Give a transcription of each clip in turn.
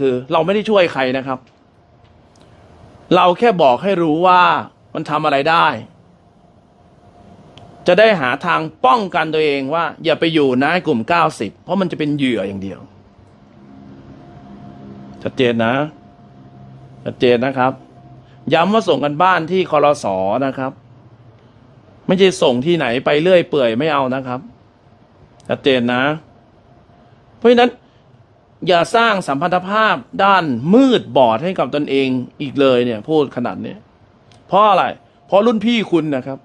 คือ เราไม่ได้ช่วยใครนะครับ เราแค่บอกให้รู้ว่ามันทำอะไรได้ จะได้หาทางป้องกันตัวเองว่า อย่าไปอยู่นะกลุ่ม 90 เพราะมันจะเป็นเหยื่ออย่างเดียว ชัดเจนนะ ชัดเจนนะครับ ย้ำว่าส่งกันบ้านที่คอรสอนะครับ ไม่ใช่ส่งที่ไหนไปเรื่อยเปื่อยไม่เอานะครับ ชัดเจนนะ เพราะฉะนั้น อย่าสร้างสัมพันธภาพด้านมืดบอดให้กับตนเองอีกเลยเนี่ย พูดขนาดนี้เพราะอะไร เพราะรุ่นพี่คุณนะครับ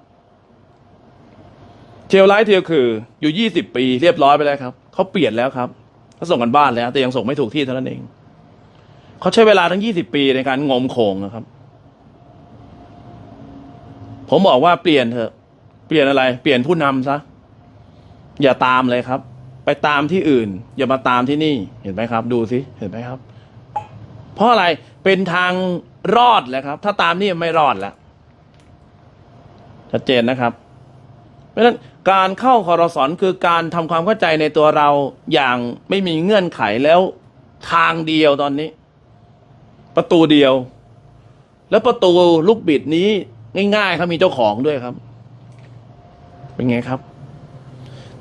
เทลไลท์เทลคือ อยู่ยี่สิบปีเรียบร้อยไปแล้วครับเขาเปลี่ยนแล้วครับเขาส่งกันบ้านแล้ว แต่ยังส่งไม่ถูกที่เท่านั้นเองเขาใช้เวลาทั้งยี่สิบปีในการงมโขงนะครับ ผมบอกว่าเปลี่ยนเถอะ เปลี่ยนอะไร เปลี่ยนผู้นำซะอย่าตามเลยครับ ไปตามที่อื่น อย่ามาตามที่นี่เห็นไหมครับ ดูสิเห็นไหมครับ เพราะอะไรเป็นทางรอดแหละครับ ถ้าตามนี่ไม่รอดแล้วชัดเจนนะครับ เพราะฉะนั้นการเข้าคอรสอนคือการทำความเข้าใจในตัวเราอย่างไม่มีเงื่อนไขแล้วทางเดียวตอนนี้ ประตูเดียว แล้วประตูลูกบิดนี้ง่ายๆครับมีเจ้าของด้วยครับ เป็นไงครับ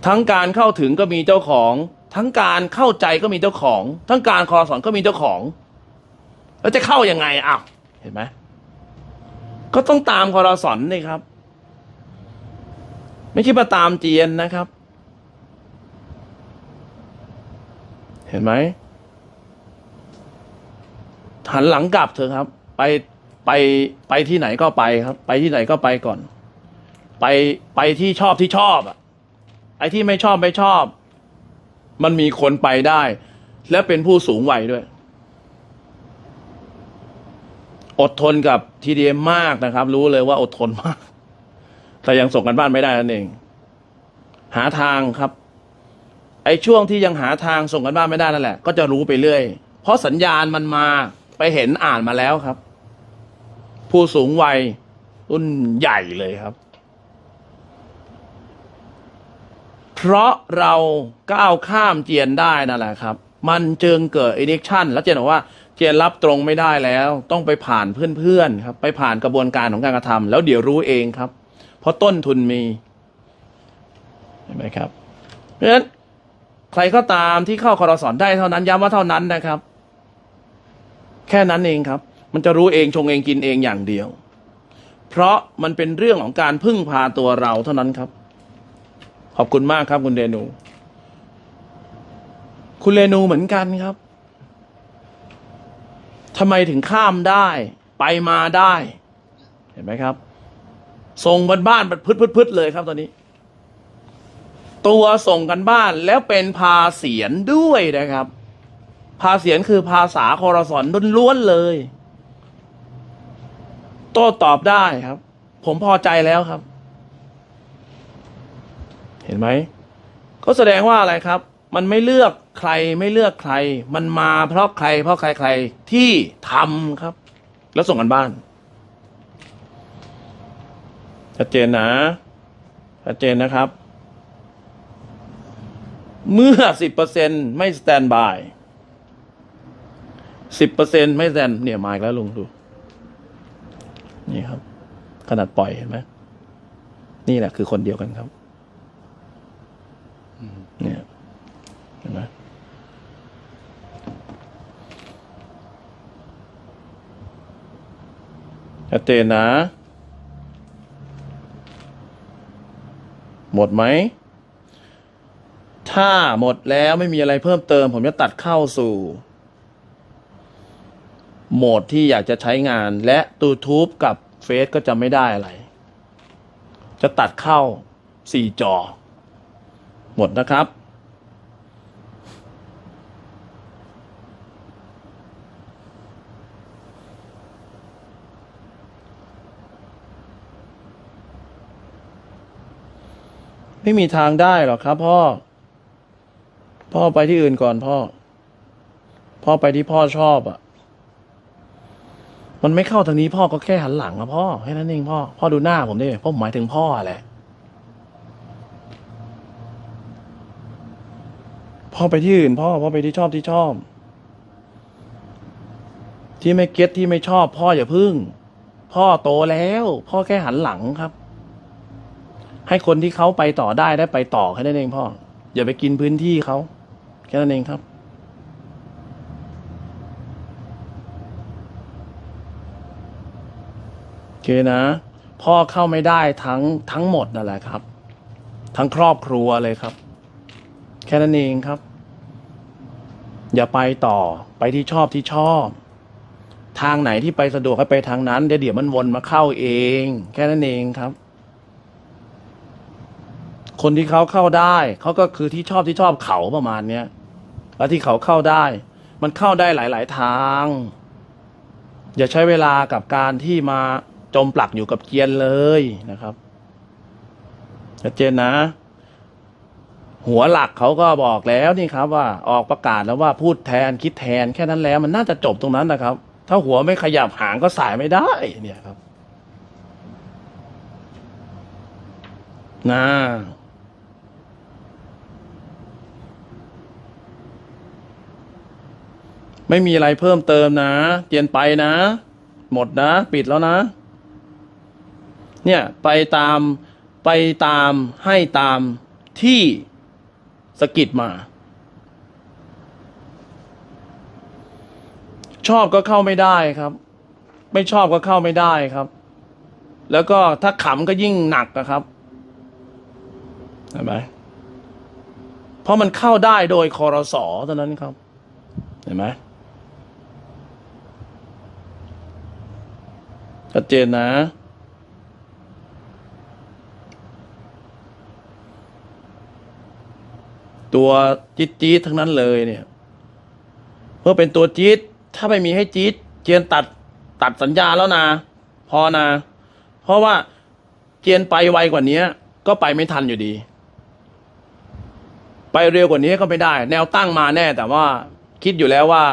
ทั้งการเข้าถึงก็มีเจ้าของ ทั้งการเข้าใจก็มีเจ้าของ ทั้งการคอสอนก็มีเจ้าของ แล้วจะเข้ายังไงอ้าวเห็นไหมก็ต้องตามคอรสอนนี่ครับ ไม่ใช่มาตามเจียนนะครับ เห็นไหมหันหลังกลับเถอะครับ ไปไปไปที่ไหนก็ไปครับ ไปที่ไหนก็ไปก่อน ไปไปที่ชอบที่ชอบอะ อ้ที่ไม่ชอบไม่ชอบ มันมีคนไปได้ และเป็นผู้สูงวัยด้วย อดทนกับทีเดีเอ็มมากนะครับ รู้เลยว่าอดทนมาก แต่ยังส่งกันบ้านไม่ได้นั่นเอง หาทางครับ ไอ้ช่วงที่ยังหาทางส่งกันบ้านไม่ได้นั่นแหละ ก็จะรู้ไปเรื่อย เพราะสัญญาณมันมาไปเห็นอ่านมาแล้วครับ ผู้สูงวัยรุ่นใหญ่เลยครับ เพราะเราก้าวข้ามเจียนได้นั่นแหละครับ มันจึงเกิด addiction แล้วเจนบอกว่าเจียนรับตรงไม่ได้แล้ว ต้องไปผ่านเพื่อนๆครับ ไปผ่านกระบวนการของการกระทำแล้วเดี๋ยวรู้เองครับ เพราะต้นทุนมีเห็นไหมครับ เพราะฉะนั้นใครก็ตามที่เข้าคอรสอนได้เท่านั้นย้ำว่าเท่านั้นนะครับ แค่นั้นเองครับ มันจะรู้เองชงเองกินเองอย่างเดียว เพราะมันเป็นเรื่องของการพึ่งพาตัวเราเท่านั้นครับ ขอบคุณมากครับ คุณเรนู คุณเรนูเหมือนกันครับทำไมถึงข้ามได้ ไปมาได้ เห็นไหมครับส่งบนบ้านพืดพืดพืดเลยครับ ตอนนี้ ตัวส่งกันบ้านแล้วเป็นพาเสียนด้วยนะครับพาเสียนคือภาษาคอรสอนล้วนๆเลย โต้ตอบได้ครับ ผมพอใจแล้วครับ เห็นไหมก็แสดงว่าอะไรครับ มันไม่เลือกใครไม่เลือกใคร มันมาเพราะใคร เพราะใครใครที่ทำครับ แล้วส่งกันบ้านชัดเจนนะชัดเจนนะครับ เมื่อสิบเปอร์เซ็นไม่สแตนบายสิบเปอร์เซ็นไม่แตนเนี่ยมาอีกแล้วลุงดู นี่ครับ ขนาดปล่อยเห็นไหมนี่แหละคือคนเดียวกันครับ เนี่ยเห็นไหมชัดเจนนะ หมดไหม ถ้าหมดแล้วไม่มีอะไรเพิ่มเติม ผมจะตัดเข้าสู่ โหมดที่อยากจะใช้งานและตูทูบกับเฟซก็จะไม่ได้อะไร จะตัดเข้าสี่จอ หมดนะครับ ไม่มีทางได้หรอกครับพ่อ พ่อไปที่อื่นก่อนพ่อ พ่อไปที่พ่อชอบอะ่ะ มันไม่เข้าทางนี้พ่อก็แค่หันหลังอะพ่อแค่นั้นเองพ่อ พ่อดูหน้าผมดิพ่อผมหมายถึงพ่อแหละ พ่อไปที่อื่น พ่อพ่อไปที่ชอบที่ชอบ ที่ไม่เก็ตที่ไม่ชอบ พ่ออย่าพึ่ง พ่อโตแล้ว พ่อแค่หันหลังครับ ให้คนที่เขาไปต่อได้ได้ไปต่อแค่นั้นเองพ่อ อย่าไปกินพื้นที่เขาแค่นั้นเองครับโอเคนะ พ่อเข้าไม่ได้ทั้งทั้งหมดนั่นแหละครับ ทั้งครอบครัวเลยครับ ค่นั้นเองครับ อย่าไปต่อไปที่ชอบที่ชอบ ทางไหนที่ไปสะดวกให้ไปทางนั้นเดี๋ยวเดี๋ยวมันวนมาเข้าเอง แค่นั้นเองครับ คนที่เขาเข้าได้เขาก็คือที่ชอบที่ชอบเขาประมาณเนี้ยแล้วที่เขาเข้าได้ มันเข้าได้หลาย ๆ ทาง อย่าใช้เวลากับการที่มาจมปลักอยู่กับเกียนเลยนะครับชัดเจนนะ หัวหลักเขาก็บอกแล้วนี่ครับว่าออกประกาศแล้วว่าพูดแทนคิดแทนแค่นั้นแล้ว มันน่าจะจบตรงนั้นนะครับ ถ้าหัวไม่ขยับหางก็สายไม่ได้ เนี่ยครับนะไม่มีอะไรเพิ่มเติมนะเตียนไปนะ หมดนะ ปิดแล้วนะ เนี่ย ไปตามไปตามให้ตามที่ สกิดมา ชอบก็เข้าไม่ได้ครับ ไม่ชอบก็เข้าไม่ได้ครับ แล้วก็ถ้าขำก็ยิ่งหนักนะครับเห็นไหมเพราะมันเข้าได้โดยคอรสอเท่านั้นครับ เห็นไหมชัดเจนนะ ตัวจี๊ดจี๊ดทั้งนั้นเลยเนี่ย เพื่อเป็นตัวจี๊ดถ้าไม่มีให้จี๊ดเจียนตัดตัดสัญญาแล้วนะพอนะเพราะว่าเจียนไปไวกว่านี้ก็ไปไม่ทันอยู่ดี ไปเร็วกว่านี้ก็ไม่ได้ แนวตั้งมาแน่ แต่ว่าคิดอยู่แล้วว่า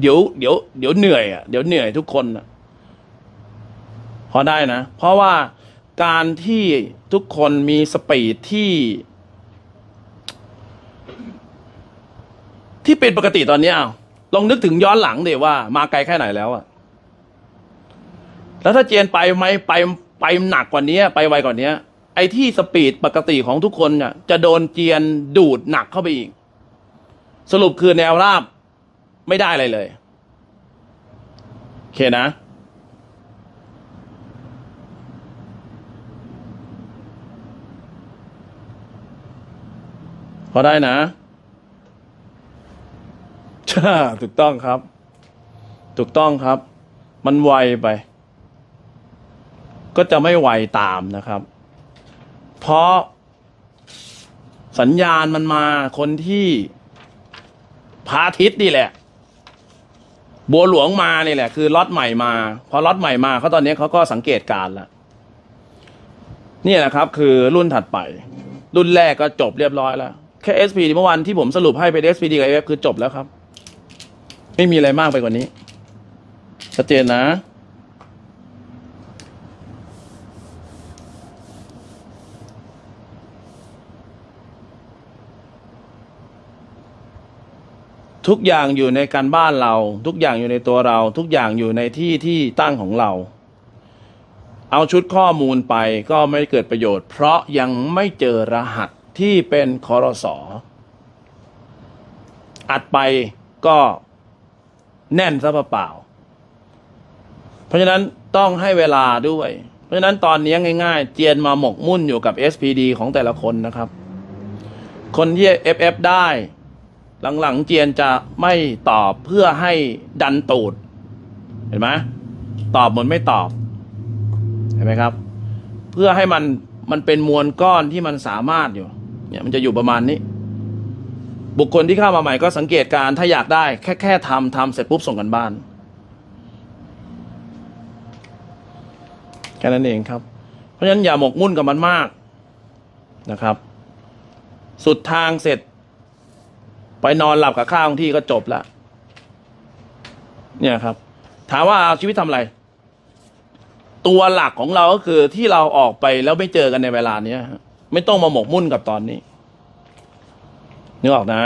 เดี๋ยว เดี๋ยว เดี๋ยวเหนื่อยอะเดี๋ยวเหนื่อยทุกคนอะพอได้นะ เพราะว่าการที่ทุกคนมีสปีดที่ ที่เป็นปกติตอนเนี้ยเอาลองนึกถึงย้อนหลังเดี๋ยวว่ามาไกลแค่ไหนแล้วอะแล้วถ้าเจนไปไหมไปไปหนักกว่านี้ไปไวกว่านี้ไอ้ที่สปีดปกติของทุกคนเนี่ยจะโดนเจียนดูดหนักเข้าไปอีก สรุปคือแนวราบไม่ได้อะไรเลยโอเคนะพอได้นะ ถูกต้องครับ ถูกต้องครับ มันไวไป ก็จะไม่ไวตามนะครับ เพราะสัญญาณมันมาคนที่พระอาทิตย์นี่แหละ บัวหลวงมานี่แหละ คือล็อตใหม่มาพอล็อตใหม่มาเขาตอนนี้เขาก็สังเกตการณ์แล้วนี่ยนะครับ คือรุ่นถัดไป รุ่นแรกก็จบเรียบร้อยแล้ว แค่ SPD เมื่อวันที่ผมสรุปให้เป็น SPD กับ AF คือจบแล้วครับ ไม่มีอะไรมากไปกว่านี้ ชัดเจนนะ ทุกอย่างอยู่ในการบ้านเรา ทุกอย่างอยู่ในตัวเรา ทุกอย่างอยู่ในที่ที่ตั้งของเรา เอาชุดข้อมูลไปก็ไม่เกิดประโยชน์ เพราะยังไม่เจอรหัสที่เป็นคอรสออัดไปก็ แน่นซะเปล่า เพราะฉะนั้นต้องให้เวลาด้วย เพราะฉะนั้นตอนนี้ง่ายๆ เจียนมาหมกมุ่นอยู่กับ SPD ของแต่ละคนนะครับ คนที่ FF ได้ หลังๆ เจียนจะไม่ตอบเพื่อให้ดันตูด เห็นไหมตอบเหมือนไม่ตอบ เห็นไหมครับ เพื่อให้มันมันเป็นมวลก้อนที่มันสามารถอยู่ เนี่ยมันจะอยู่ประมาณนี้ บุคคลที่เข้ามาใหม่ก็สังเกตการ์ถ้าอยากได้ แค่แค่ทำทำเสร็จปุ๊บส่งกันบ้านแค่นั้นเองครับ เพราะฉะนั้นอย่าหมกมุ่นกับมันมากนะครับ สุดทางเสร็จ ไปนอนหลับกับข้าวของที่ก็จบล้วเนี่ยครับ ถามว่าเอาชีวิตทำอะไร ตัวหลักของเราก็คือที่เราออกไปแล้วไม่เจอกันในเวลาเนี้ยไม่ต้องมาหมกมุ่นกับตอนนี้ นึกออกนะ